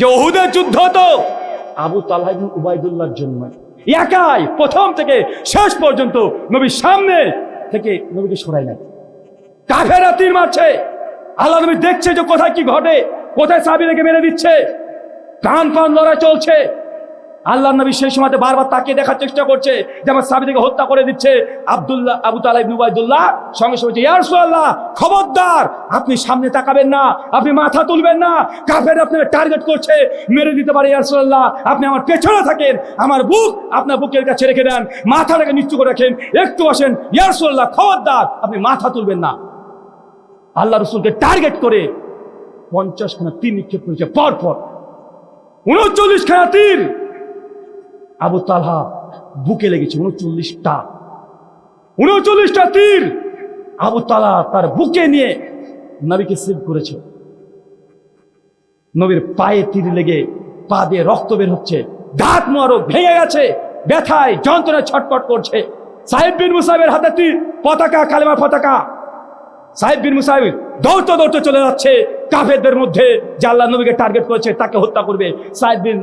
যে ওহুদের যুদ্ধ তো। আবু তালাহিন ইবনে উবাইদুল্লাহর জন্য একাই প্রথম থেকে শেষ পর্যন্ত নবীর সামনে থেকে নবীকে সরাই নাই কাফেরা তীর মারছে। আল্লাহ নবী দেখছে যে কোথায় কি ঘটে কোথায় সাবি রেখে মেরে দিচ্ছে। কান পান লড়াই চলছে। আল্লাহ নবী সেই সময়তে বারবার তাকিয়ে দেখার চেষ্টা করছে যে আমার সাবিদিকে হত্যা করে দিচ্ছে। আব্দুল্লাহ, আবু তালা ইবনে সঙ্গে সঙ্গে ইয়া রাসূলুল্লাহ, খবরদার, আপনি সামনে তাকাবেন না, আপনি মাথা তুলবেন না, কাফের আপনাকে টার্গেট করছে, মেরে দিতে পারে, ইয়া রাসূলুল্লাহ, আপনি আমার পেছনে থাকেন, আমার বুক আপনার বুকের কাছে রেখে দেন, মাথাটাকে নিচু করে রাখেন, একটু আসেন ইয়া রাসূলুল্লাহ, খবরদার, আপনি মাথা তুলবেন না। আল্লাহ রসুলকে টার্গেট করে পঞ্চাশ খানা তীর নিক্ষেপ করেছে পর পর উনচল্লিশ খানা তীর। আবু তালহা বুকে লেগেছে উনচল্লিশটা। উনচল্লিশটা তীর! আবু তালা তার বুকে নিয়ে নবীকে সেভ করেছে। নবীর পায়ে তীর লেগে পা দিয়ে রক্ত বের হচ্ছে দাঁত মারো ভেঙে গেছে ব্যথায় যন্ত্রণায় ছটপট করছে। সাহেব বিন মুসাহেবের হাতে তীর পতাকা কালেমা পতাকা। সাহেব বিন মুসাহিব দৌড়তে দৌড়তে চলে যাচ্ছে। কাফেরদের মধ্যে যে আল্লাহ নবীকে টার্গেট করেছে, তাকে হত্যা করবে। সাহেব বিন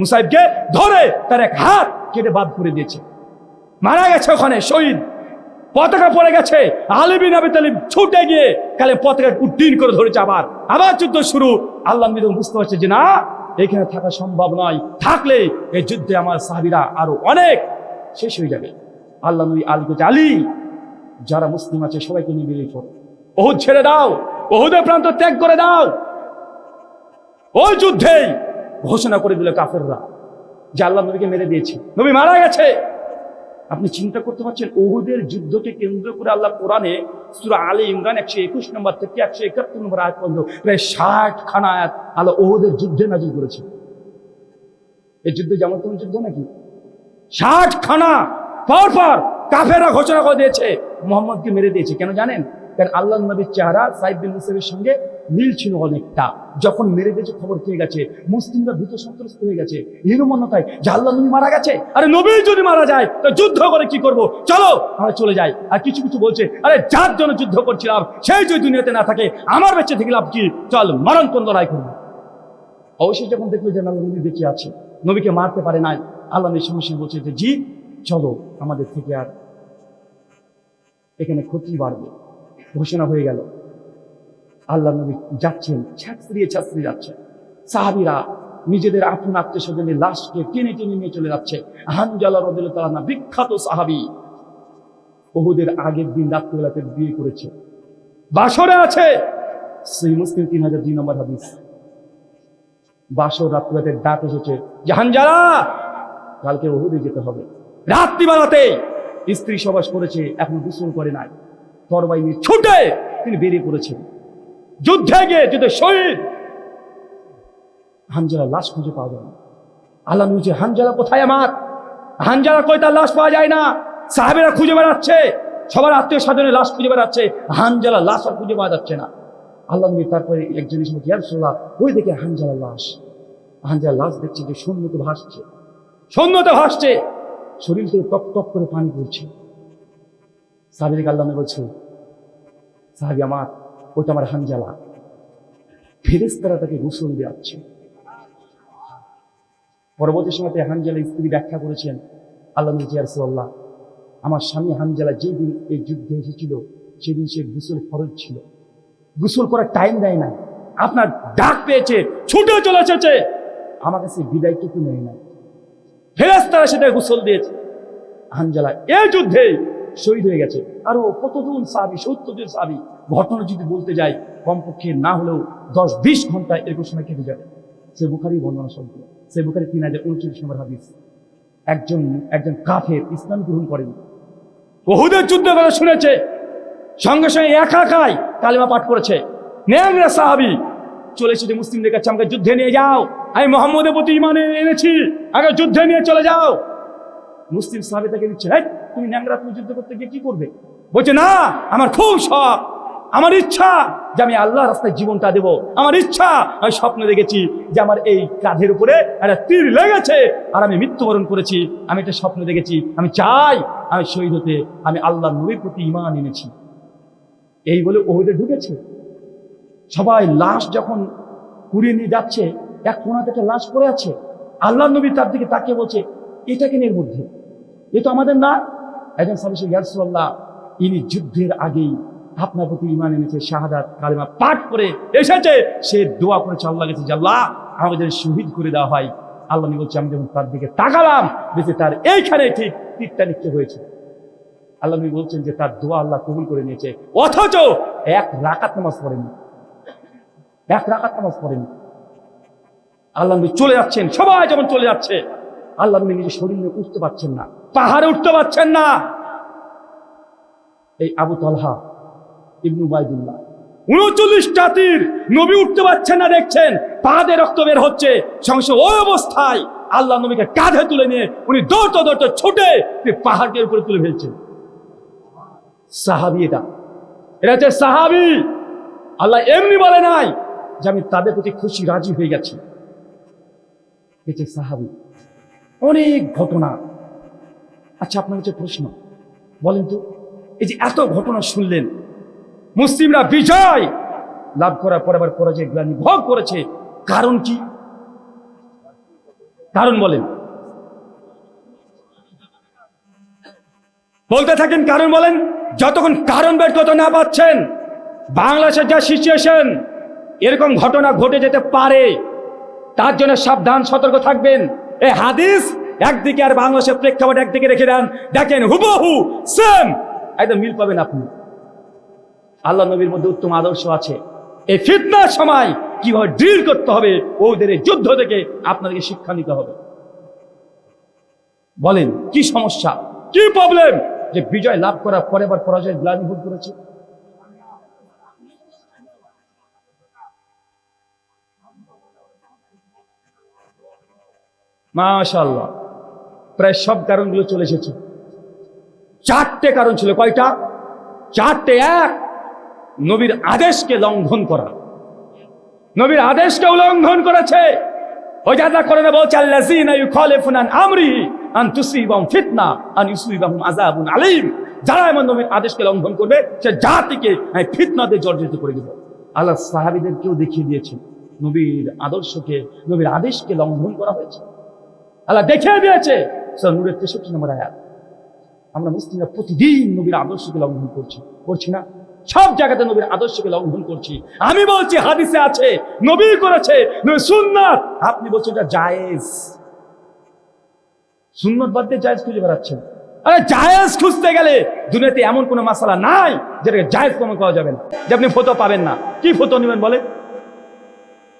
মুসাহিবকে ধরে তার এক হাত কেটে বাদ করে দিয়েছে। মারা গেছে ওখানে, শহীদ। পতাকা পড়ে গেছে। আলী বিন আবি তালিব ছুটে গিয়ে কালে পতাকা উড্ডীন করে ধরেছে আবার। আবার যুদ্ধ শুরু। আল্লাহ নবী বুঝতে পারছে যে না, এখানে থাকা সম্ভব নয়। থাকলে এই যুদ্ধে আমার সাহাবিরা আরও অনেক শেষ হয়ে যাবে। আল্লাহ নবী আলী আলী, যারা মুসলিম আছে, সবাইকে নিয়ে বেরিয়ে পড়ো। ছেড়ে দাও। ওহুদের প্রান্ত ত্যাগ করে দাও। ওই যুদ্ধেই ঘোষণা করে দিল কাফেররা যে আল্লাহ নবীকে মেরে দিয়েছে। নবী মারা গেছে। আপনি চিন্তা করতে পারছেন ওহুদের যুদ্ধকে কেন্দ্র করে আল্লাহ কোরআনে সুরা আলী ইমরান একশো একুশ নম্বর থেকে একশো একাত্তর নম্বর আয়াত পর্যন্ত প্রায় ষাট খানা আয়াত আল্লাহ ওহুদের যুদ্ধে নাজিল করেছে। এই যুদ্ধ যেমন তেমন যুদ্ধ নাকি? ষাট খানা পর পর কাফেরা ঘোষণা করে দিয়েছে, মোহাম্মদকে মেরে দিয়েছে। কেন জানেন? কারণ আল্লাহ নবীর চেহারা সাইদ বিন মুসাইবের সঙ্গে মিল ছিল অনেকটা। যখন মেরে দিয়েছে খবর পেয়ে গেছে, মুসলিমরা ভীত সন্ত্রস্ত হয়ে গেছে, হীনমন্যতায় যে আল্লাহ নবী মারা গেছে, আরে নবী যদি মারা যায়, তো যুদ্ধ করে কি করব? চলো, আমরা চলে যাই। আর কিছু কিছু বলছে, আরে যার জন্য যুদ্ধ করছিলাম, সেই যদি দুনিয়াতে না থাকে, আমার বেঁচে থেকে লাভ কি? চল মরণপণ লড়াই করব। অবশ্যই যখন দেখল যে আল্লাহ নবী বেঁচে আছে, নবীকে মারতে পারে নাই, আল্লাহ নবীর সঙ্গে সঙ্গে বলছে যে, জি, চলো, আমাদের থেকে আর এখানে ক্ষতি বাড়বে। ঘোষণা হয়ে গেল। আল্লাহ নবী যাচ্ছেন ছাত্রিয়ে ছাত্রী যাচ্ছেন সাহাবিরা নিজেদের আপন আত্মীয় স্বজনের লাশকে টেনে টেনে নিয়ে চলে যাচ্ছে। হানজালা রদিল তালা বিখ্যাত সাহাবি বহুদের আগের দিন রাত্রিবেলাতে বিয়ে করেছে। বাসরে আছে। সেই মুসলিম তিন হাজার দুই নম্বর হাদিস। বাসর রাত্রিবেলাতে ডাক এসেছে জাহানজালা কালকে ওহুদে যেতে হবে। রাত্রিবেলাতে স্ত্রী সবাস করেছে, এখন গোসল করে নাই। তরবাই নিয়ে ছুটে তিনি বেরিয়ে পড়েছেন। যুদ্ধে গিয়ে যুদ্ধে শহীদ হানজালা লাশ খুঁজে পাওয়া যায় না। আল্লাহ বলছে, হানজালা কোথায় আমার? হানজালা কই তার লাশ পাওয়া যায় না? সাহেবেরা খুঁজে বেড়াচ্ছে সবার আত্মীয় স্বজনের লাশ খুঁজে বেড়াচ্ছে হানজালা লাশ আর খুঁজে পাওয়া যাচ্ছে না। আল্লাহ নবী তারপরে একজন বলছে, ওই দেখে হানজালা লাশ। হানজালা লাশ দেখছে যে শূন্যতে ভাসছে। শূন্যতে ভাসছে। শরীর থেকে টপ টপ করে পানি পড়ছে। সাহাবিকে আল্লাহ নবী বলছে, সাহাবি আমার ওটা আমার হানজালা ফেরেস্তারা তাকে গোসল দেওয়াচ্ছে পরবর্তী সময়তে হানজালা স্ত্রী ব্যাখ্যা করেছেন, আল্লাহ জিয়ারসল্লাহ আমার স্বামী হানজালা যেদিন এই যুদ্ধে এসেছিল, সেদিন সে গোসল ফরজ ছিল। গোসল করার টাইম দেয় না আপনার ডাক পেয়েছে, ছুটে চলে এসেছে। আমার কাছে বিদায়টুকু নেয় না ফেরেস্তারা সেটা গোসল দিয়েছে। হানজালা এই যুদ্ধে শহীদ হয়ে গেছে। আরও কতজন সাহাবি সত্তর জন সাহাবি ঘটনা যদি বলতে যাই কমপক্ষে না হলেও দশ বিশ ঘণ্টা এরকম সময় কেটে যাবে। সে বুখারি বর্ণনা শব্দ সে বুখারি তিন হাজার উনচল্লিশ নম্বর হাদিস। একজন একজন কাফের ইসলাম গ্রহণ করেন। বহুদের যুদ্ধ কথা শুনেছে। সঙ্গে সঙ্গে একা একাই কালিমা পাঠ করেছে। নেংরা সাহাবি চলে এসেছে মুসলিমদের কাছে আমাকে যুদ্ধে নিয়ে যাও। আমি মোহাম্মদের প্রতি ইমানে এনেছি আগে যুদ্ধে নিয়ে চলে যাও। মুসলিম সাহাবি তাকে দিচ্ছে "এই, তুমি ন্যাংরা, তুমি যুদ্ধ করতে গিয়ে কি করবে? বলছে, না, আমার খুব শখ। আমার ইচ্ছা যে আমি আল্লাহ রাস্তায় জীবনটা দেব। আমার ইচ্ছা, আমি স্বপ্ন দেখেছি যে আমার এই কাঁধের উপরে একটা তীর লেগেছে আর আমি মৃত্যুবরণ করেছি। আমি একটা স্বপ্ন দেখেছি। আমি চাই আমি শহীদ হতে। আমি আল্লাহ নবীর প্রতি ইমান এনেছি। এই বলে ওহুদে ঢুকেছে। সবাই লাশ যখন কুড়িয়ে নিয়ে যাচ্ছে, এক কোনাতে একটা লাশ পড়ে আছে। আল্লাহ নবী তার দিকে তাকিয়ে বলছে, এটাকে কেন এ তো আমাদের না একজন সাবিসে ইয়ারসুল্লাহ ইনি যুদ্ধের আগেই আপনার প্রতি ইমান এনেছে, শাহাদাত, কালেমা পাঠ করে এসেছে। সে দোয়া করেছে আল্লাহ গেছে আল্লাহ আমাদের শহীদ করে দেওয়া হয়। আল্লাহ বলছে, আমি যখন তার দিকে তাকালাম দেখে তার এইখানে ঠিক তীরটা নিক্ষেপ হয়েছে। আল্লাহ নবী বলছেন যে, তার দোয়া আল্লাহ কবুল করে নিয়েছে। অথচ এক রাকাত নামাজ পড়েনি। এক রাকাত নামাজ পড়েনি। আল্লাহ নবী চলে যাচ্ছেন, সবাই যেমন চলে যাচ্ছে। আল্লাহ নবী নিজের শরীর নিয়ে উঠতে পারছেন না। পাহাড়ে উঠতে পারছেন না। এই আবু তলহা, ইবনু বাইদুল্লাহ উনচল্লিশ জাতির নবী উঠতে পারছেন না, দেখছেন, পাহাড়ে রক্ত বের হচ্ছে সংস ওই অবস্থায় আল্লাহ নবীকে কাঁধে তুলে নিয়ে উনি দৌড়তে দৌড়তে ছুটে তিনি পাহাড়ের উপরে তুলে ফেলছেন। সাহাবি এটা। এটা হচ্ছে সাহাবি। আল্লাহ এমনি বলে নাই যে আমি তাদের প্রতি খুশি, রাজি হয়ে গেছি। এটা সাহাবি। অনেক ঘটনা। আচ্ছা আপনার হচ্ছে প্রশ্ন। বলেন তো, এই যে এত ঘটনা শুনলেন, মুসলিমরা বিজয় লাভ করার পর আবার পরাজয়, গ্লানি ভোগ করেছে। কারণ কি? কারণ বলেন। বলতে থাকেন কারণ বলেন, যতক্ষণ কারণ বের করতে না পাচ্ছেন, বাংলাদেশের যা সিচুয়েশন এরকম ঘটনা ঘটে যেতে পারে, তার জন্য সাবধান, সতর্ক থাকবেন। এ হাদিস একদিকে আর বাংলাদেশের প্রেক্ষাপট একদিকে রেখে দেন। দেখেন হুবহু সেম একদম মিল পাবেন আপনি। আল্লাহ নবীর মধ্যে উত্তম আদর্শ আছে। এই ফিতনার সময় কীভাবে ড্রিল করতে হবে, ওদের এই যুদ্ধ থেকে আপনাদেরকে শিক্ষা নিতে হবে। বলেন, কি সমস্যা? কি প্রবলেম যে বিজয় লাভ করার পরে আবার পরাজয় গ্লানি ভোগ করেছে। মাশাল্লাহ প্রায় সব কারণগুলো চলে এসেছে। চারটে কারণ ছিল। কয়টা? চারটে। এক, নবীর আদেশকে লঙ্ঘন করা। নবীর আদেশকে উল্লঙ্ঘন করেছে। করে ইউখালিফুনা আন আন এমন নবীর আদেশকে করবে করে দেব। আল্লাহ সাহাবীদেরকেও দেখিয়ে দিয়েছেন, নবীর আদর্শকে, নবীর আদেশকে করা হয়েছে। আল্লাহ দেখিয়ে দিয়েছে। নূরের 63 নম্বর আয়াত। আমরা মুসলিমরা প্রতিদিন নবীর আদর্শকে লঙ্ঘন করছি। করছি না। সব জায়গাতে নবীর আদর্শকে লঙ্ঘন করছি। আমি বলছি, হাদিসে আছে, নবী করেছে সুন্নাত। আপনি বলছেন এটা জায়েজ। সুন্নত বাদ দিয়ে জায়েজ খুঁজে বেড়াচ্ছেন। আরে জায়েজ খুঁজতে গেলে দুনিয়াতে এমন কোনো মাসালা নাই যেটাকে জায়েজ প্রমাণ করা যাবে না। যে আপনি ফটো পাবেন না। কি ফটো নেবেন বলে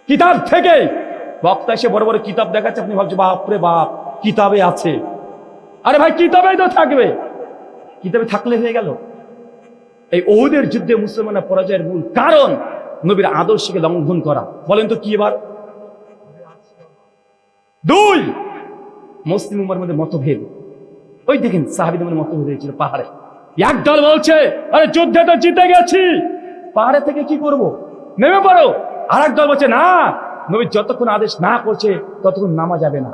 কিতাব থেকে। বক্তা এসে বড় বড় কিতাব দেখাচ্ছে, আপনি ভাবছেন, বাপরে বাপ। কিতাবে আছে। আরে ভাই, কিতাবেই তো থাকবে। কিতাবে থাকলে হয়ে গেল। এই ওহুদের যুদ্ধে মুসলমানের পরাজয়ের মূল কারণ নবীর আদর্শকে লঙ্ঘন করা। বলেন তো কি এবার? দুই, মুসলিম উম্মার মধ্যে মতভেদ। ওই দেখেন সাহাবিদের মধ্যে মতভেদ হয়েছিল পাহাড়ে। এক দল বলছে, আরে যুদ্ধে তো জিতে গেছি। পাহাড়ে থেকে কি করব? নেমে পড়ো। আর দল বলছে, না, নবী যতক্ষণ আদেশ না করছে, ততক্ষণ নামা যাবে না।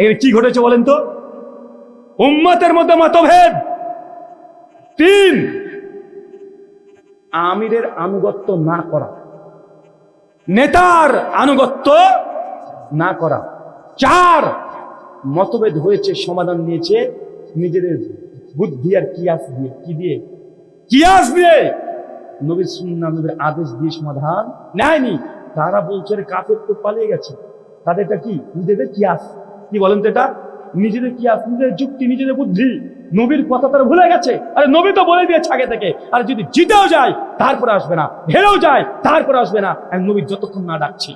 এখানে কি ঘটেছে বলেন তো? উম্মতের মধ্যে মতভেদ। তিন, আমিরের আনুগত্য না করা। নেতার আনুগত্য না করা। চার, মতভেদ হয়েছে, সমাধান নিয়েছে। নিজেদের বুদ্ধি আর কিয়াস দিয়ে। কি দিয়ে? কিয়াস দিয়ে। নবীর সুন্না নবীর আদেশ দিয়ে সমাধান নেয়নি। তারা বলছে রে কাফের তো পালিয়ে গেছে। তাদেরটা কি? নিজেদের কিয়াস। কি বলেন তো এটা? নিজেদের কিয়াস নিজেদের যুক্তি, নিজেদের বুদ্ধি। নবীর কথা তারা ভুলে গেছে। আরে নবী তো বলে দিয়েছে আগে থেকে। আর যদি জিতেও যায়, তারপরে আসবে না। হেরেও যায়, তারপরে আসবে না। আমি নবীর যতক্ষণ না ডাকছি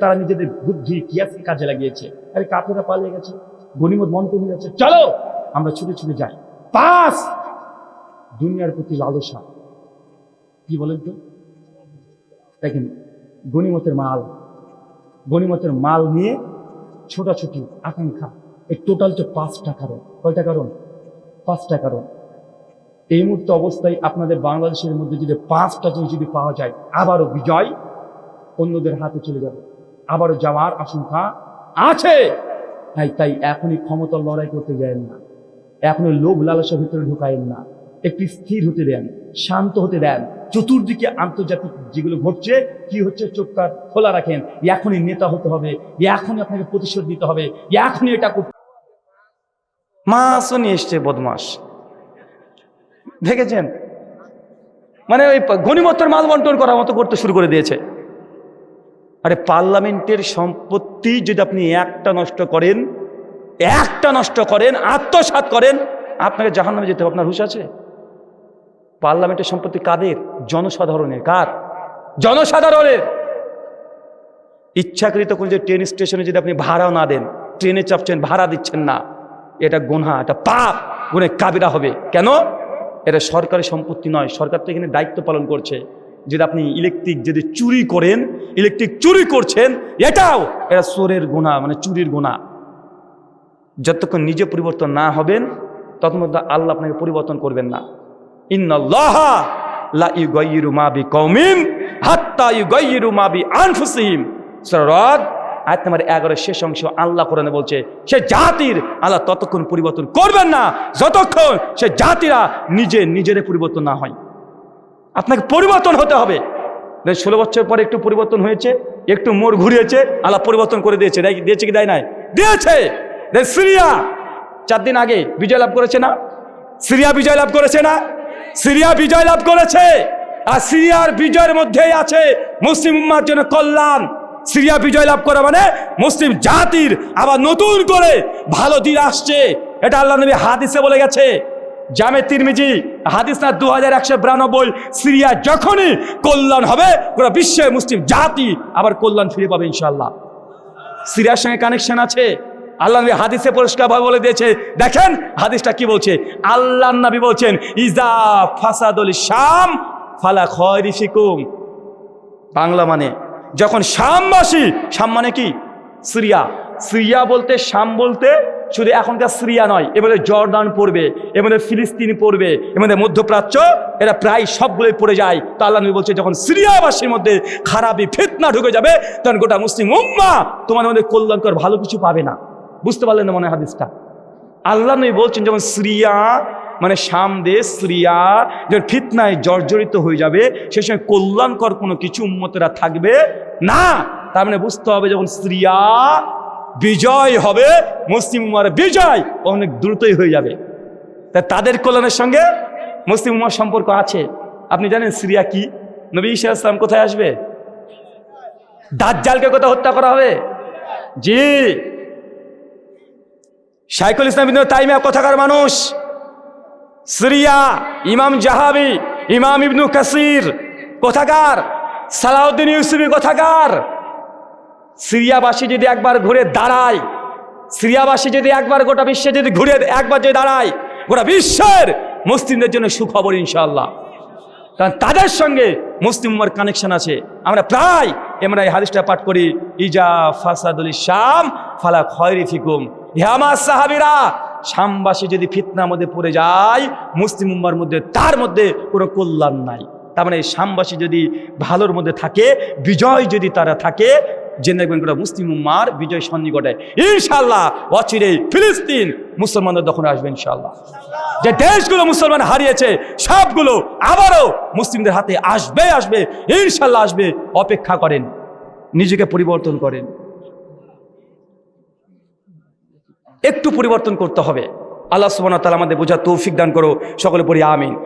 তারা নিজেদের বুদ্ধি, কিয়াসকে কাজে লাগিয়েছে। আরে কাফেরা পালিয়ে গেছে। গনিমত মন কমে গেছে চলো, আমরা ছুটে ছুটে যাই। পাস দুনিয়ার প্রতি লালসা। কি বলেন তো? দেখেন, গনিমতের মাল। গনিমতের মাল নিয়ে ছোটাছুটি, আকাঙ্ক্ষা। এই টোটাল হচ্ছে পাঁচটা কারণ কয়টা কারণ পাঁচটা কারণ এই মুহূর্তে অবস্থায় আপনাদের বাংলাদেশের মধ্যে যদি পাঁচটা জিনিস যদি পাওয়া যায়, আবারও বিজয় অন্যদের হাতে চলে যাবে। আবারও যাওয়ার আশঙ্কা আছে। তাই তাই এখনই ক্ষমতার লড়াই করতে যায়েন না। এখনই লোভ লালসার ভিতরে ঢুকায়েন না। একটি স্থির হতে দেন। শান্ত হতে দেন। চতুর্দিকে আন্তর্জাতিক যেগুলো ঘটছে, কি হচ্ছে চোখ খোলা রাখেন। এখনই নেতা হতে হবে, এখনই আপনাকে প্রতিশোধ দিতে হবে, এখনই এটা করতে মাসও নিয়ে এসছে বদমাস। দেখেছেন? মানে ওই গণিমত্তর মাল বন্টন করার মতো করতে শুরু করে দিয়েছে। আরে পার্লামেন্টের সম্পত্তি যদি আপনি একটা নষ্ট করেন, একটা নষ্ট করেন, আত্মসাৎ করেন, আপনাকে জাহান্নামে যেতে হবে। আপনার হুশ আছে? পার্লামেন্টের সম্পত্তি কাদের? জনসাধারণের। কার? জনসাধারণের। ইচ্ছাকৃত কোন যে ট্রেন স্টেশনে যদি আপনি ভাড়াও না দেন, ট্রেনে চাপছেন, ভাড়া দিচ্ছেন না, এটা গুনহা, এটা পাপ গুনে কাবিরা হবে। কেন? এটা সরকারি সম্পত্তি নয়। সরকার তো এখানে দায়িত্ব পালন করছে। যদি আপনি ইলেকট্রিক যদি চুরি করেন, ইলেকট্রিক চুরি করছেন, এটাও, এটা চোরের গোনা মানে চুরির গোনা যতক্ষণ নিজে পরিবর্তন না হবেন মধ্যে আল্লাহ আপনাকে পরিবর্তন করবেন না। আয়াত নম্বর 11 শেষ অংশ আল্লাহ কোরআনে বলছে, সে জাতির আল্লাহ ততক্ষণ পরিবর্তন করবেন না, যতক্ষণ সে জাতিরা নিজে নিজের পরিবর্তন না হয়। আপনাকে পরিবর্তন হতে হবে। ষোলো বছর পরে একটু পরিবর্তন হয়েছে, একটু মোড় ঘুরিয়েছে, আল্লাহ পরিবর্তন করে দিয়েছে। দেয়- দিয়েছে কি দেয় নাই? দিয়েছে! সিরিয়া। চার দিন আগে বিজয় লাভ করেছে না? সিরিয়া বিজয় লাভ করেছে না? সিরিয়া বিজয় লাভ করেছে। আর সিরিয়ার বিজয়ের মধ্যেই আছে মুসলিম উম্মার জন্য কল্যাণ। সিরিয়া বিজয় লাভ করা মানে মুসলিম জাতির আবার নতুন করে ভালো দিন আসছে। এটা আল্লাহ নবী হাদিসে বলে গেছে। জামে তিরমিজি হাদিস না দু হাজার একশো বিরানব্বই, সিরিয়া যখনই কল্যাণ হবে পুরো বিশ্বে মুসলিম জাতি আবার কল্যাণ ফিরে পাবে ইনশাল্লাহ সিরিয়ার সঙ্গে কানেকশন আছে। আল্লাহ নবী হাদিসে পরিষ্কার ভাবে বলে দিয়েছে, দেখেন হাদিসটা কি বলছে? আল্লাহ নবী বলছেন, ইজা ফাসাদুল শাম ফালা খয়রি ফিকুম। বাংলা মানে যখন শামবাসী শাম মানে কি? সিরিয়া। সিরিয়া বলতে, শাম বলতে শুধু এখনকার সিরিয়া নয় এবারে জর্দান পড়বে এবারে ফিলিস্তিন পড়বে এবারে মধ্যপ্রাচ্য, এরা প্রায় সবগুলোই পড়ে যায়। তো আল্লাহ নবী বলছে, যখন সিরিয়াবাসীর মধ্যে খারাপি, ফিতনা ঢুকে যাবে, তখন গোটা মুসলিম উম্মা তোমার মধ্যে কল্যাণকর ভালো কিছু পাবে না। বুঝতে পারলেন না মনে হাদিসটা? আল্লাহ নবী বলছেন, যেমন সিরিয়া মানে শাম দেশ, সিরিয়া যখন ফিতনায় জর্জরিত হয়ে যাবে, সে সময় কল্যাণকর কোনো কিছু উন্মতেরা থাকবে না। তার মানে বুঝতে হবে যখন সিরিয়া বিজয় হবে, মুসলিম উমার বিজয় অনেক দ্রুতই হয়ে যাবে। তা তাদের কল্যাণের সঙ্গে মুসলিম উমার সম্পর্ক আছে। আপনি জানেন সিরিয়া কি? নবী ঈসা ইসলাম কোথায় আসবে? দাজ্জালকে কোথায় হত্যা করা হবে? জি। শাইকুল ইসলাম ইবনে তাইমিয়া কোথাকার মানুষ? সিরিয়া, ইমাম জাহাবি, ইমাম ইবনু কাসির কোথাকার? সালাউদ্দিন ইউসুফি কোথাকার? সিরিয়াবাসী যদি একবার ঘুরে দাঁড়ায়, সিরিয়াবাসী যদি একবার গোটা বিশ্বে যদি ঘুরে, একবার যদি দাঁড়ায়, গোটা বিশ্বের মুসলিমদের জন্য সুখবর ইনশাল্লাহ কারণ তাদের সঙ্গে মুসলিম উম্মার কানেকশন আছে। আমরা প্রায় আমরা এই হাদিসটা পাঠ করি, ইজা ফাসাদুল শাম ফালা খয়রি ফিকুম। হেমা সাহাবিরা, শামবাসী যদি ফিতনার মধ্যে পড়ে যায়, মুসলিম উম্মার মধ্যে, তার মধ্যে কোনো কল্যাণ নাই। তার মানে এই শামবাসী যদি ভালোর মধ্যে থাকে, বিজয় যদি তারা থাকে, জেনে দেখবেন গোটা মুসলিম উম্মার বিজয় সন্নিকটে। ইনশাল্লাহ অচিরে ফিলিস্তিন মুসলমানদের তখন আসবে ইনশাল্লাহ যে দেশগুলো মুসলমান হারিয়েছে, সবগুলো আবারও মুসলিমদের হাতে আসবে আসবে ইনশাল্লাহ আসবে, অপেক্ষা করেন, নিজেকে পরিবর্তন করেন। একটু পরিবর্তন করতে হবে। আল্লাহ সুবান তালা আমাদের বোঝা তৌফিক দান করো। সকলে পড়ি আমিন।